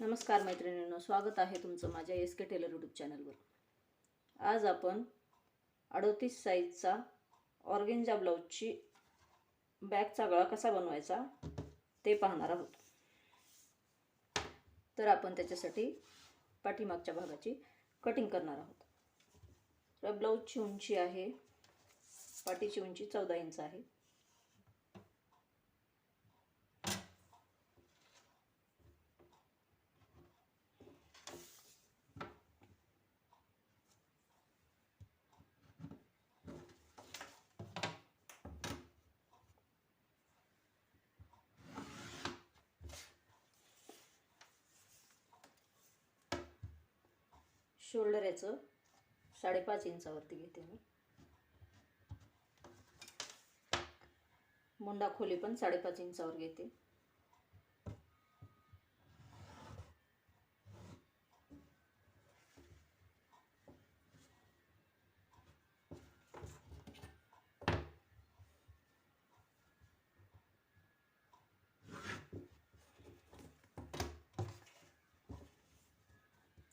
नमस्कार मैत्रिणींनो स्वागत आहे तुमचं माझ्या एस के टेलर यूट्यूब चॅनलवर आज आपण अडोतीस साईजचा ऑर्गेंजा ब्लाऊजची बॅगचा गळा कसा बनवायचा ते पाहणार आहोत. तर आपण त्याच्यासाठी पाठीमागच्या भागाची कटिंग करणार आहोत. तर ब्लाऊजची उंची आहे पाठीची उंची चौदा इंच आहे. शोल्डर याचं. साडेपाच इंचावरती घेते मी. मुंडा खोली पण साडेपाच इंचावर घेते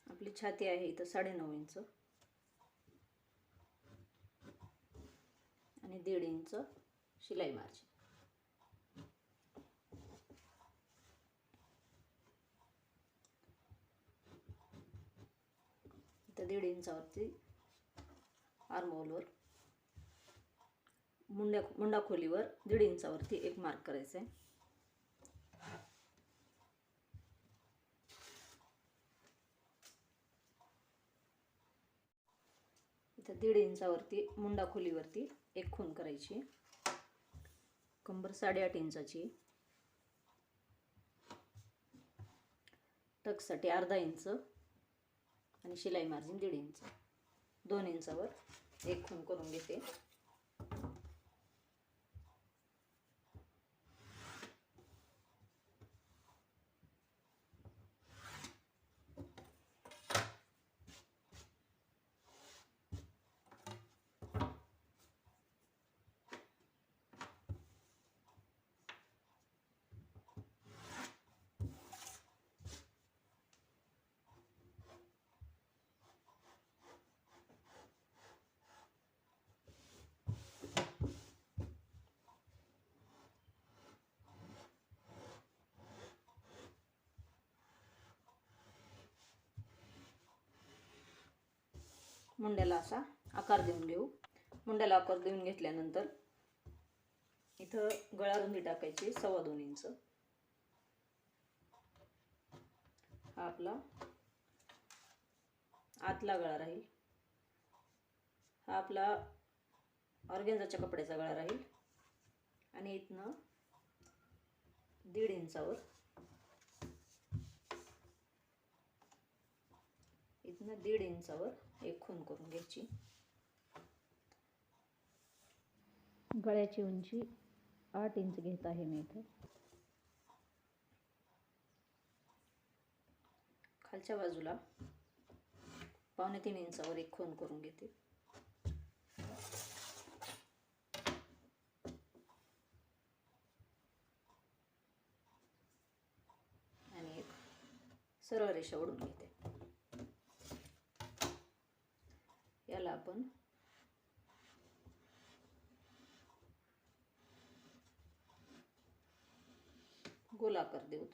आपली छाती आहे इथं साडेनऊ इंच. आणि दीड इंच शिलाई मार्जिन. इथं दीड इंचावरती आर्मोलवर मुंड्या मुंडा खोलीवर दीड इंचावरती एक मार्क करायचा आहे इथं दीड इंचावरती मुंडा खोलीवरती एक खून करायची. कंबर साडेआठ इंचाची. टकसाठी अर्धा इंच आणि शिलाई मार्जिन दीड इंच. दोन इंचावर एक खून करून घेते. मुंड्याला असा आकार देऊन घेऊ. मुंड्याला आकार देऊन घेतल्यानंतर इथं गळा रुंदी टाकायची सव्वा दोन इंच. हा आपला आतला गळा राहील. हा आपला ऑर्गेन्झाच्या कपड्याचा गळा राहील. आणि इथनं दीड इंचावर इथनं दीड इंचावर एक खून करून घ्यायची. गळ्याची उंची आठ इंच घेत आहे मी इथं. खालच्या बाजूला पावणे तीन इंचावर एक खून करून घेते. आणि एक सरळ रेषा ओढून घेते याला आपण गोलाकार देऊ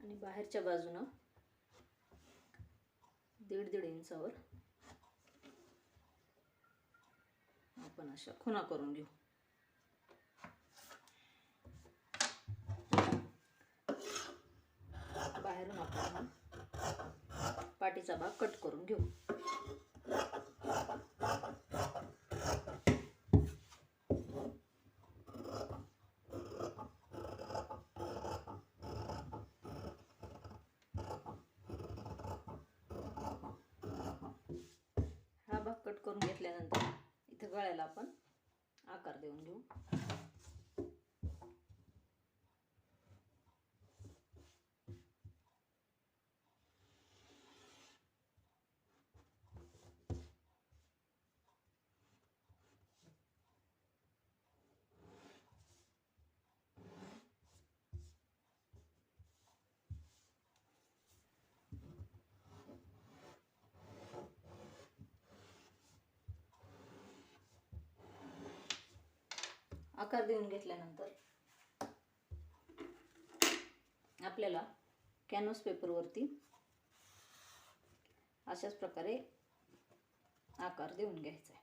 आणि बाहेरच्या बाजूनं दीड दीड इंचावर आपण अशा खुणा करून घेऊ. बाहेरून आपण पाठीचा भाग कट करून घेऊ हा भाग कट करून घेतल्यानंतर इथं गळ्याला आपण आकार देऊन घेऊ. आकार देऊन घेतल्यानंतर आपल्याला कॅनव्हास पेपरवरती अशाच प्रकारे आकार देऊन घ्यायचा आहे.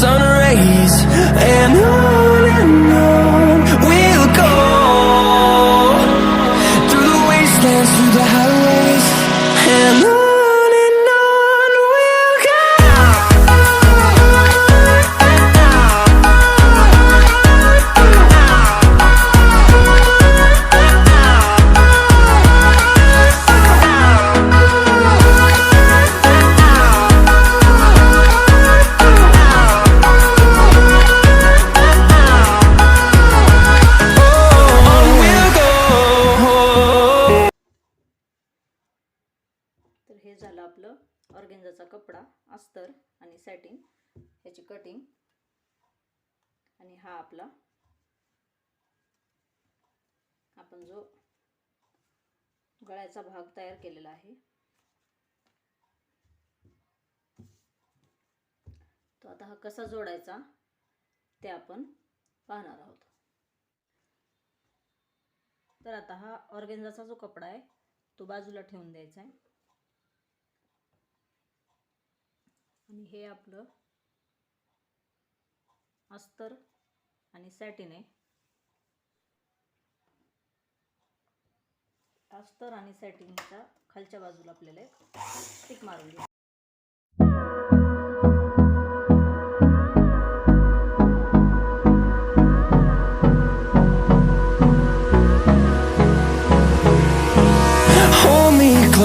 sun rays. And on तर हे झालं आपलं ऑर्गेंजाचा कपडा अस्तर आणि सॅटिंग ह्याची कटिंग आणि हा आपला आपण जो गळ्याचा भाग तयार केलेला आहे. तो आता हा कसा जोडायचा ते आपण पाहणार आहोत. तर आता हा ऑर्गेंजाचा जो कपडा आहे तो बाजूला ठेवून द्यायचा आहे. आणि हे आपलं अस्तर आणि सॅटिन आहे. अस्तर आणि सॅटिनच्या खालच्या बाजूला आपल्याला एक टिक मारून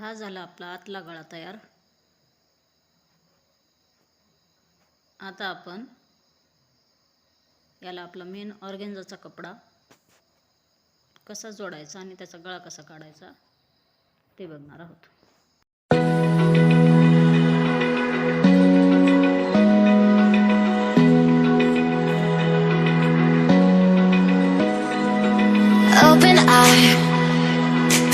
हा झाला आपला आतला गळा तयार. आता आपण याला आपला मेन ऑर्गेन्झाचा कपडा कसा जोडायचा आणि त्याचा गळा कसा काढायचा ते बघणार आहोत. Open eye,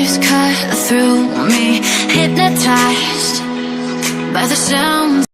waves cut through me. Hypnotized by the sounds.